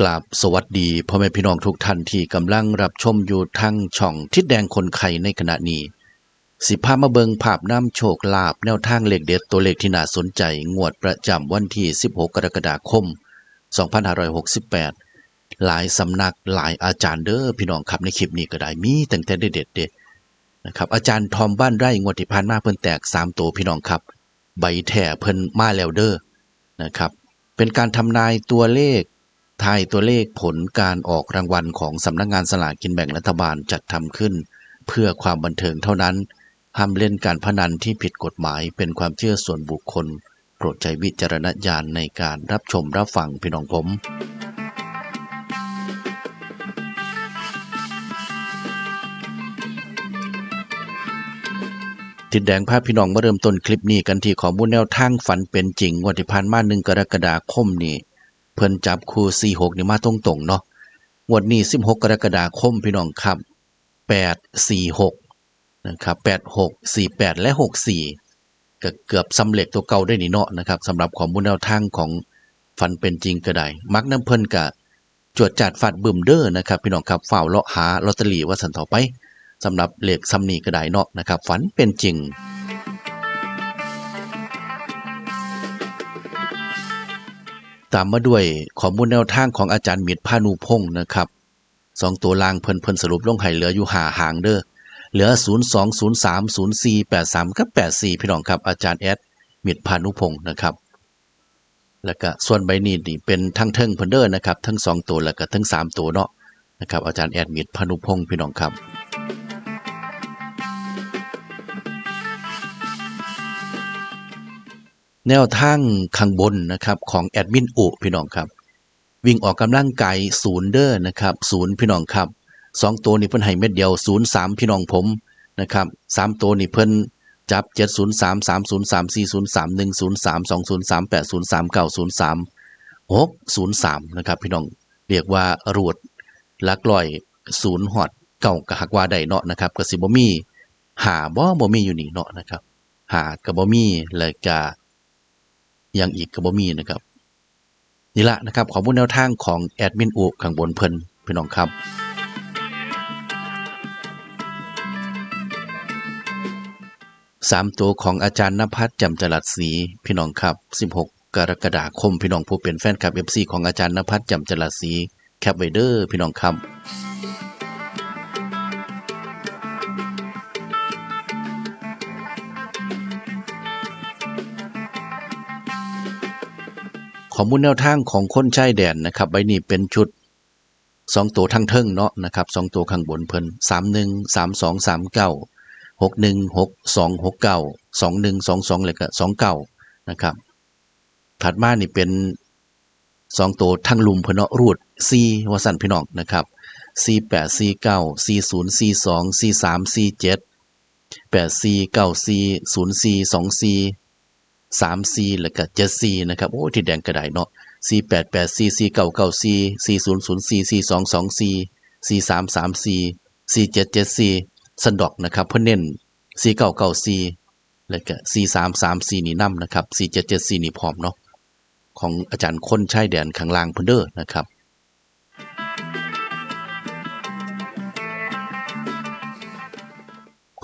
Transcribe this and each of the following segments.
กราบสวัสดีพ่อแม่พี่น้องทุกท่านที่กำลังรับชมอยู่ทางช่องทิศแดงคนไข่ในขณะนี้ สิพามาเบิงภาพน้ำโชคลาภแนวทางเลขเด็ดตัวเลขที่น่าสนใจ งวดประจำวันที่ 16 กรกฎาคม 2568 หลายสำนักหลายอาจารย์เด้อพี่น้องครับในคลิปนี้ก็ได้มีตั้งแต่เด็ดเด็ดนะครับอาจารย์ทอมบ้านไร่งวดที่ผ่านมาเพิ่นแตก 3 ตัวพี่น้องครับ ใบแถ่เพิ่นมาแล้วเด้อนะครับเป็นการทำนายตัวเลข ทายตัวเลขผลการออกรางวัลของสำนักงานสลากกินแบ่งรัฐบาลจัดทำขึ้น เพื่อความบันเทิงเท่านั้น ห้ามเล่นการพนันที่ผิดกฎหมายเป็นความเชื่อส่วนบุคคล โปรดใช้วิจารณญาณในการรับชมรับฟังพี่น้องผมทิดแดงภาพพี่น้องมาเริ่มต้นคลิปนี้กันที่ข้อมูลแนวทางฝันเป็นจริงวันที่ผ่านมาหนึ่งกรกฎาคมนี่ เพิ่นจับคู่46นี่มาตรงๆเนาะงวดนี้16กรกฎาคมพี่น้องครับ846นะครับ86 48และ64ก็เกือบสำเร็จตัวเก่าได้นี่เนาะนะครับสำหรับข้อมูลแนวทางของฝันเป็นจริงก็ได้ มักน้ำเพิ่นกะจวดจัดฟาดบึมเด้อนะครับ พี่น้องครับฝ่าวเลาะหาลอตเตอรี่ว่าสันต่อไปสำหรับเหลขซ้ำนี้ก็ได้เนาะนะครับ ฝันเป็นจริง ตามมาด้วยข้อมูลแนวทางของอาจารย์มิตรพานุพงศ์นะครับสองตัวล่างเพิ่นเพิ่นสรุปลงให้เหลืออยู่หาหางเด้อเหลือ 0 2 0 3 0 4 8 3กับ84 พี่น้องครับ อาจารย์แอดมิตรพานุพงศ์นะครับ แล้วก็ส่วนใบนี้นี่เป็นทั้งเทิงเพิ่นเด้อนะครับ ทั้งสองตัวแล้วก็ทั้งสามตัวเนาะนะครับอาจารย์แอดมิตรพานุพงศ์พี่น้องครับ แนวทางข้างบนนะครับของแอดมินอุพี่น้องครับ วิ่งออกกำลังกายศูนย์เด้อนะครับศูนย์พี่น้องครับสองตัวนี่เพิ่นให้เม็ดเดียวศูนย์สามพี่น้องผมนะครับสามตัวนี่เพิ่นจับเจ็ดศูนย์สามสามศูนย์สามสี่ศูนย์สามหนึ่งศูนย์สามสองศูนย์สามแปดศูนย์สามเก้าศูนย์สามหกศูนย์สามนะครับพี่น้องเรียกว่ารูดลักลอยศูนย์หอดเก่ากะหักว่าใดเนาะนะครับกสิบบ่มีหาบ่บ่มีอยู่นี่เนาะนะครับ หากับบ่มีเลยกะ ยังอีกกระบมีนะครับ นี่ละนะครับข้อมูลแนวทางของแอดมินอุข้างบนเพิ่นพี่น้องครับสามตัวของอาจารย์นภัสจำจรัสศรีพี่น้องครับ 16 กรกฎาคมพี่น้องผู้เป็นแฟนคลับ FC ของอาจารย์นภัสจำจรัสศรีแคปไวเดอร์พี่น้องครับ อมูลแนวทางของคนชายแดนนะครับใบนี้เป็นชุดสองตัวทั้งเทิงเนาะนะครับสองตัวข้างบนเพิ่นสามหนึ่งสามสองสามเก้าหกหนึ่งหกสองหกเก้าสองหนึ่งสองสองเลยก็สองเก้านะครับถัดมานี่เป็นสองตัวทั้งลุมเพิ่นเนาะรูดซีวสันพี่น้องนะครับซีแปดซีเก้าซีศูนย์ซีสองซีสามซีเจ็ดแปดซีเก้าซีศูนย์ซีสองซี สามซีแล้วก็เจ็ดซีนะครับโอ้ที่แดงกระไดเนาะซีแปดแปดซีซีเก้าเก้าซีซีศูนย์ศูนย์ซีซีสองสองซีซีสามสามซีซีเจ็ดเจ็ดซีสันดอกนะครับเพื่อเน้นซีเก้าเก้าซีแล้วก็ซีสามสามซีนี่นำนะครับซีเจ็ดเจ็ดซีนี่พร้อมเนาะของอาจารย์คนชายแดนข้างล่างเพิ่นเด้อนะครับ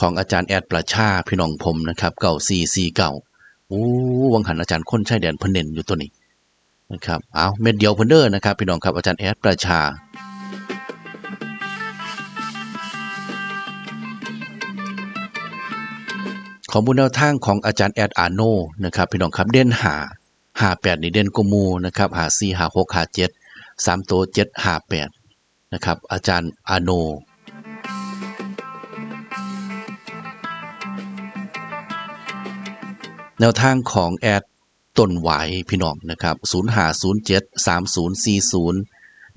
ของอาจารย์แอดประชาพี่น้องผมนะครับเก่าซีซีเก่า โอ้วังหันอาจารย์ค้นชายแดนพนเน้นอยู่ตัวนี้นะครับเอาเม็ดเดียวเพิ่นเด้อนะครับ พี่น้องครับอาจารย์แอดประชาข้อมูลแนวทางของอาจารย์แอดอาโนนะครับพี่น้องครับเด่นหาหาแปดนี่เด่นกมูนะครับหาสี่หาหกหาเจ็ดสามตัวเจ็ดหาแปดนะครับอาจารย์อาโน แนวทางของแอดต้นไหวพี่น้องนะครับ0 5 0 7 3 0 4 0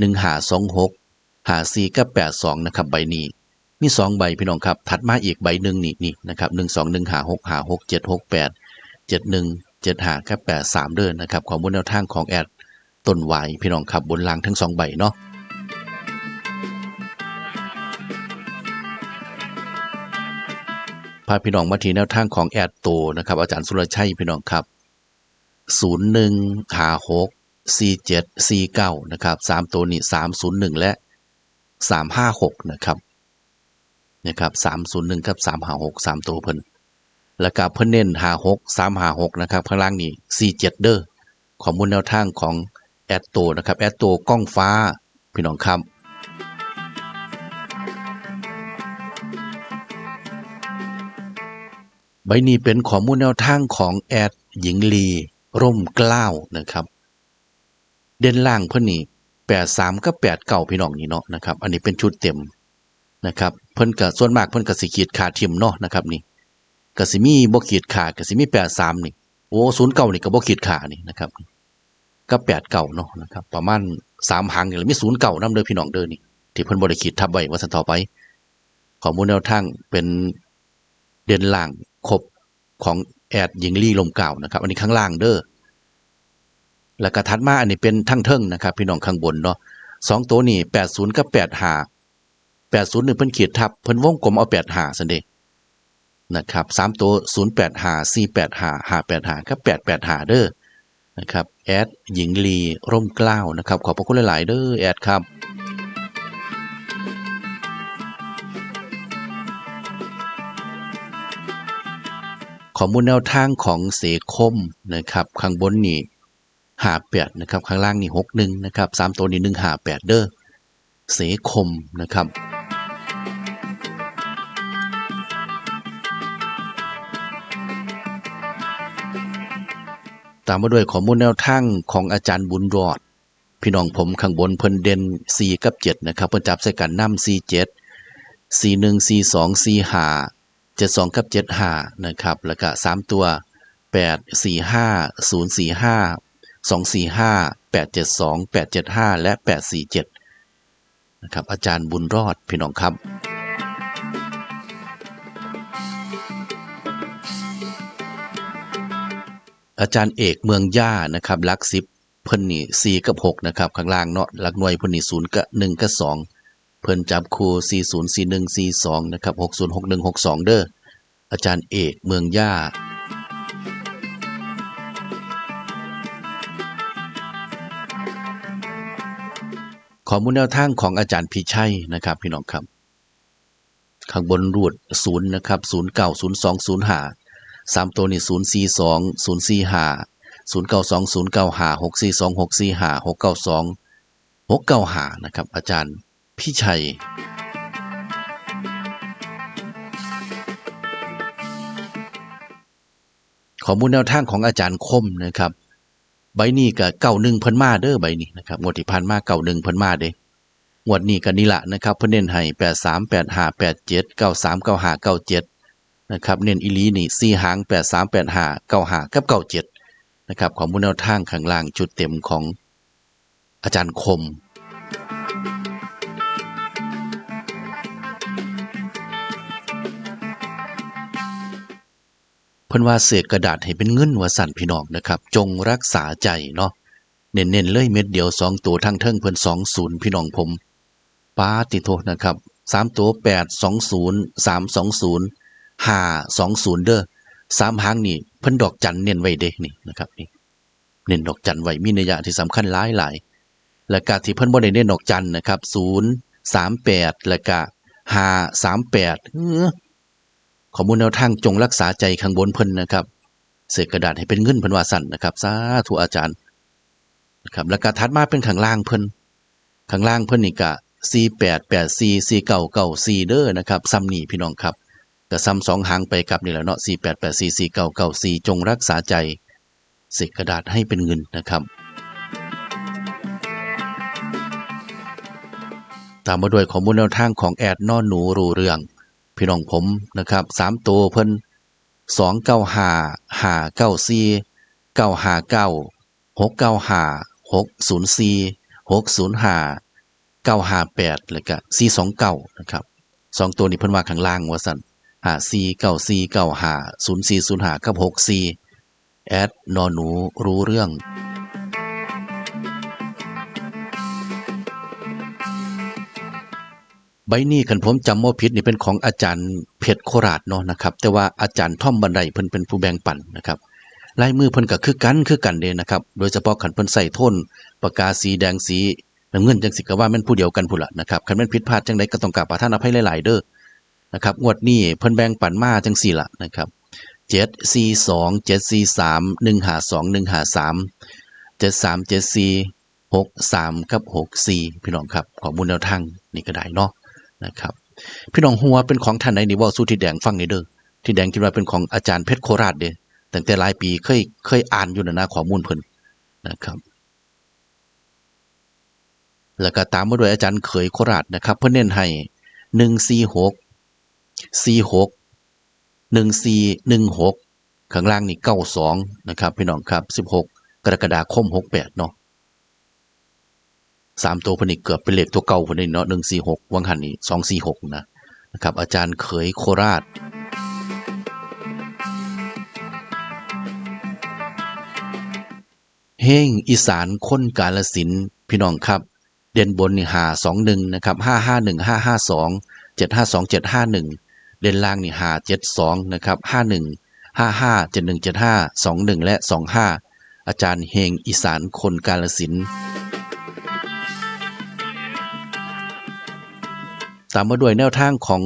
1 5 2 6 5 4กับ82นะครับใบนี้ มี 2 ใบพี่น้องครับ ถัดมาอีกใบหนึ่งนี่นี่นะครับ1 2 1 5 6 5 6 7 6 8 7 1 7 5กับ83เด้อนนะครับ ขอมูลแนวทางของแอดต้นไหวพี่น้องครับบนล่างทั้ง 2 ใบเนาะาพี่น้องมาทีแนวทางของแอดโตนะครับ อาจารย์สุรชัยพี่น้องครับศูนย์หนึ่งหาหกสี่เจ็ดสี่เก้านะครับสามตัวนี้สามศูนย์หนึ่งและสามห้าหกนะครับนะครับสามศูนย์หนึ่งกับสามหาหกสามตัวเพิ่นแล้วก็เพิ่นเน้นหาหกสามหาหกนะครับข้างล่างนี่สี่เจ็ดเด้อข้อมูลแนวทางของแอดโตนะครับแอดโตกล้องฟ้าพี่น้องครับ บนี้เป็นข้อมูลแนวทางของแอดหญิงลี ร่มกล้าวนะครับ เด่นล่างเพิ่นนี่แปดสามกับแปดเก่าพี่น้องนี่เนาะนะครับ อันนี้เป็นชุดเต็มนะครับเพิ่นก็ส่วนมากเพิ่นก็สิขีดขาทิมเนาะนะครับนี่ก็สิมีบ่ขีดขาก็สิมีแปดสามนี่โอ้ศูนย์เก่านี่ก็บ่ขีดขานี่นะครับก็แปดเก่าเนาะนะครับประมาณสามหางนี่แหละมีศูนย์เก่านำเด้อพี่น้องเด้อนี่ที่เพิ่นบ่ได้ขีดทับไว้ว่าซั่นต่อไปข้อมูลแนวทางเป็นเด่นล่าง ครบของแอดหญิงลีลมเก่านะครับ อันนี้ข้างล่างเด้อแล้วก็ถัดมาอันนี้เป็นทั้งเทิงนะครับ พี่น้องข้างบนเนาะสองตัวนี่แปดศูนย์กับแปดหาแปดศูนย์หนึ่งเพิ่นขีดทับเพิ่นวงกลมเอาแปดหาสันเดะนะครับสามตัวศูนย์แปดหาสี่แปดหาหาแปดหากับแปดแปดหาเด้อนะครับแอดหญิงลีร่มเกล้าวนะครับ ขอบพระคุณหลาย ๆ เด้อแอดครับ ข้อมูลแนวทางของเสคมนะครับข้างบนนี่หาแปดนะครับข้างล่างนี่หกหนึ่งนะครับสามตัวนี้หนึ่งหาแปดเด้อเสคมนะครับตามมาด้วยข้อมูลแนวทางของอาจารย์บุญรอด พี่น้องผมข้างบนเพิ่นเด่น4 กับ 7 นะครับเพิ่นจับใส่กันนำ4 7 4 1 4 2 4 5 72 กับ 75 นะครับ แล้วก็ 3 ตัว 8 4 5 0 4 5 2 4 5 8 7 2 8 7 5 และ 8 4 7 นะครับ อาจารย์บุญรอด พี่น้องครับอาจารย์เอกเมืองย่านะครับลักสิบเพิ่นนี่สี่กับหกนะครับข้างล่างเนาะลักหน่วยเพิ่นนี่ศูนย์กับหนึ่งกับสอง เพิ่นจับคูสี่ศูนย์สี่หนึ่งสี่สองนะครับหกศูนย์หกหนึ่งหกสองเด้อ อาจารย์เอกเมืองย่าขอมูลแนวทางของอาจารย์พิชัยนะครับ พี่น้องครับ ข้างบนรูดศูนย์นะครับศูนย์เก้าศูนย์สองศูนย์ห้าสามตัวนี่ศูนย์สี่สองศูนย์สี่ห้าศูนย์เก้าสองศูนย์เก้าห้าหกสี่สองหกสี่ห้าหกเก้าสองหกเก้าห้านะครับ อาจารย์ พี่ชัยข้อมูลแนวทางของอาจารย์คมนะครับ ใบนี้กับเก่าหนึ่งพิ่นมาเด้อใบนี้นะครับงวดที่ผ่านมาเก่าหนึ่งพิ่นมาเด้งวดนี้กันนี่ละนะครับเพิ่นเน้นให้แปดสามแปดห้าแปดเจ็ดเก้าสามเก้าห้าเก้าเจ็ดนะครับเน้นอีลีนี่สี่หางแปดสามแปดห้าเก้าห้ากับเก้าเจ็ดนะครับข้อมูลแนวทางข้างล่างจุดเต็มของอาจารย์คม เพิ่นว่าเศษกระดาษให้เป็นเงินว่าสั่นพี่น้องนะครับ จงรักษาใจเนาะเน้นๆเลยเม็ดเดียวสองตัวทั้งเทิงเพิ่นสองศูนย์พี่น้องผมป้าติโทนะครับสามตัวแปดสองศูนย์สามสองศูนย์ห้าสองศูนย์เด้อสามหางนี่เพิ่นดอกจันเน้นไว้เด้นี่นะครับนี่เน้นดอกจันไว้มีนัยยะที่สำคัญหลายหลายและกาที่เพิ่นบ่ได้เน้นดอกจันนะครับศูนย์สามแปดและกะห้าสามแปด ข้อมูลแนวทางจงรักษาใจข้างบนเพิ่นนะครับเศษกระดาษให้เป็นเงินเพิ่นว่าสั่นนะครับสาธุอาจารย์นะครับแล้วก็ถัดมาเป็นข้างล่างเพิ่นข้างล่างเพิ่นนี่ก็4884 4994เด้อนะครับซ้ำนี่พี่น้องครับก็ซ้ำสองหางไปกลับนี่แหละเนาะ4884 4994จงรักษาใจเศษกระดาษให้เป็นเงินนะครับตามมาด้วยข้อมูลแนวทางของแอดนอนหนูรู้เรื่อง พี่น้องผมนะครับสามตัวเพิ่นสองเก้าห้าห้าเก้าสี่เก้าห้าเก้าหกเก้าห้าหกศูนย์สี่หกศูนย์ห้าเก้าห้าแปดแล้วก็สี่สองเก้านะครับสองตัวนี้เพิ่นว่าข้างล่างว่าสั่นห้าสี่เก้าสี่เก้าห้าศูนย์สี่ศูนย์ห้ากับหกสี่แอดนอนหนูรู้เรื่อง ใบนี้คันผมจำว่าผิดนี่เป็นของอาจารย์เพชรโคราชเนาะนะครับ แต่ว่าอาจารย์ท่อมบันไดเพิ่นเป็นผู้แบ่งปันนะครับลายมือเพิ่นก็คือกันคือกันเด้นะครับ โดยเฉพาะขันเพิ่นใส่โทนปากกาสีแดงสีน้ำเงินจังสิกว่าแม่นผู้เดียวกันพุ่นละนะครับคันแม่นผิดพลาดจังไดก็ต้องกราบประทานอภัยหลาย ๆ เด้อนะครับงวดนี้เพิ่นแบ่งปันมาจังสี่ละนะครับ7 4 2 7 4 3 1 5 2 1 5 3 7 3 7 4 6 3กับ6 4พี่น้องครับขอมูลแนวทางนี่ก็ได้เนาะ นะครับพี่น้องหัวเป็นของท่านใดนี่ว้าสู่ที่แดงฟังนี่เด้อที่แดงคิดว่าเป็นของอาจารย์เพชรโคราชเด้ตั้งแต่หลายปีเคยเคยอ่านอยู่นะนะข้อมูลเพิ่นนะครับ แล้วก็ตามมาด้วยอาจารย์เขยโคราชนะครับ เพิ่นเน้นให้หนึ่งสี่หกสี่หกหนึ่งสี่หนึ่งหกข้างล่างนี่เก้าสองนะครับ พี่น้องครับสิบหกกรกฎาคมหกแปดเนาะ สามตัวพนิกเกือบเป็นเลขตัวเก่าคนนี้เนาะหนึ่งสี่หกวังหันนี่สองสี่หกนะนะครับ อาจารย์เขยโคราชเฮงอีสานคนกาลสินพี่น้องครับ เด่นบนนี่หาสองหนึ่งนะครับห้าห้าหนึ่งห้าห้าสองเจ็ดห้าสองเจ็ดห้าหนึ่งเด่นล่างนี่หาเจ็ดสองนะครับห้าหนึ่งห้าห้าเจ็ดหนึ่งเจ็ดห้าสองหนึ่งและสองห้าอาจารย์เฮงอีสานคนกาลสิน ตามมาด้วยแนวทางของ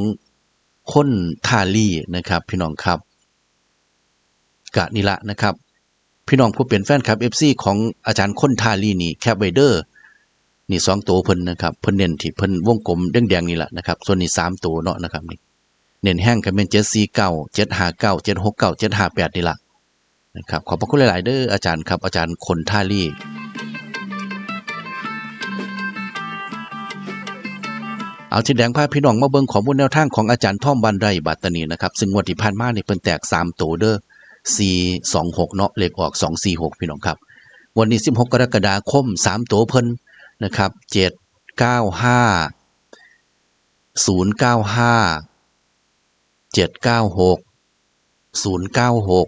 คนทาลีนะครับ พี่น้องครับกะนี่ละนะครับ พี่น้องผู้เป็นแฟนคลับ FC ของอาจารย์ค้นทาลีนี่แคปไวเดอร์นี่สองตัวเพิ่นนะครับเพิ่นเน้นที่เพิ่นวงกลมแดงๆนี่แหละนะครับส่วนนี้สามตัวเนาะนะครับนี่เน้นแห้งก็เป็นเจ็ดสี่เก้าเจ็ดห้าเก้าเจ็ดหกเก้าเจ็ดห้าแปดนี่ละนะครับขอบพระคุณหลาย ๆ เด้ออาจารย์ครับอาจารย์คนท่าลี เอาที่แดงพาพี่น้องมาเบิ่งขอมูลแนวทางของอาจารย์ท่อมบันไรบัตตานีนะครับ ซึ่งงวดที่ผ่านมาเนี่เพิ่นแตกสามตัวเด้อ426 เนาะเลขออก 246 พี่น้องครับ วันนี้ 16 กรกฎาคม 3 ตัวเพิ่นนะครับ 795 095 796 096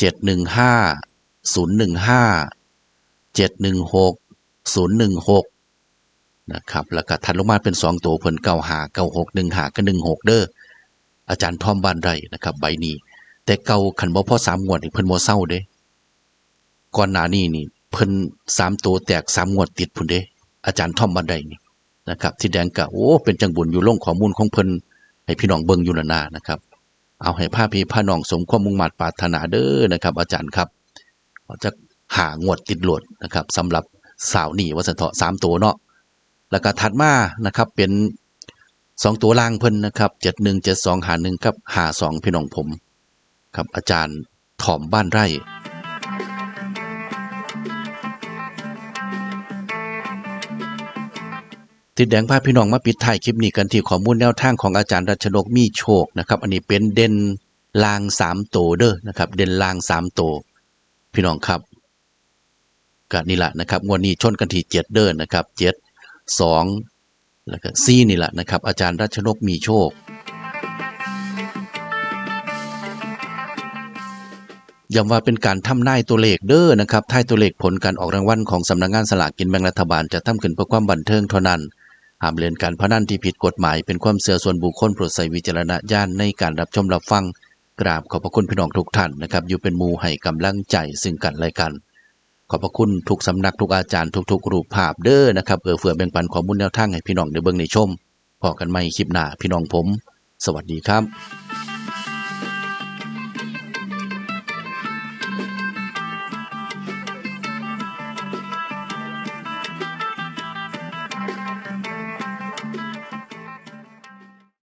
715 015 716 016 นะครับแล้วก็ถัดลงมาเป็น 2 ตัวเพิ่น95 96 15กับ16เด้ออาจารย์ทอมบ้านไรนะครับ ใบนี้ แต่เก่าขันบ่พอสามงวดนี่เพิ่นบ่เศร้าเด้ก่อนหน้านี้นี่เพิ่นสามตัวแตกสามงวดติดพุ่นเด้ อาจารย์ทอมบันไดนี่นะครับ ที่แดงกะโอ้เป็นจังบุญอยู่ลงข้อมูลของเพิ่นให้พี่น้องเบิ่งอยู่นานานะครับ เอาให้ผ้าพี่ผ้าน้องสมความมุ่งมั่นปรารถนาเด้อนะครับ อาจารย์ครับจะหางวดติดโหลดนะครับสำหรับสาวหนีวัสเถาะสามตัวเนาะ แล้วก็ถัดมานะครับเป็นสองตัวล่างเพิ่นนะครับเจ็ดหนึ่งเจ็ดสองหาหนึ่งกับหาสองพี่น้องผมครับอาจารย์ถอมบ้านไร่ติดแดงพาพี่น้องมาปิดท้ายคลิปนี้กันที่ข้อมูลแนวทางของอาจารย์รัชนกมีโชคนะครับอันนี้เป็นเด่นลางสามโตเด้อนะครับเด่นลางสามโตพี่น้องครับก็นี่แหละนะครับงวดนี้ชนกันที่เจ็ดเด้อนะครับเจ็ด สองแล้วก็ซี่นี่แหละนะครับ อาจารย์รัชนกมีโชค ย้ำว่าเป็นการทำนายตัวเลขเด้อนะครับทายตัวเลขผลการออกรางวัลของสำนักงานสลากกินแบ่งรัฐบาลจะทำขึ้นเพื่อความบันเทิงเท่านั้นห้ามเล่นการพนันที่ผิดกฎหมายเป็นความเสื่อส่วนบุคคลโปรดใส่วิจารณญาณในการรับชมรับฟัง กราบขอบพระคุณพี่น้องทุกท่านนะครับ อยู่เป็นหมูให้กำลังใจซึ่งกันและกัน ขอบพระคุณทุกสำนักทุกอาจารย์ทุกๆรูปภาพเด้อนะครับเออเฟื่อแบ่งปันข้อมูลแนวทางให้พี่น้องได้เบิ่งในชมพอกันใหม่คลิปหน้าพี่น้องผม สวัสดีครับ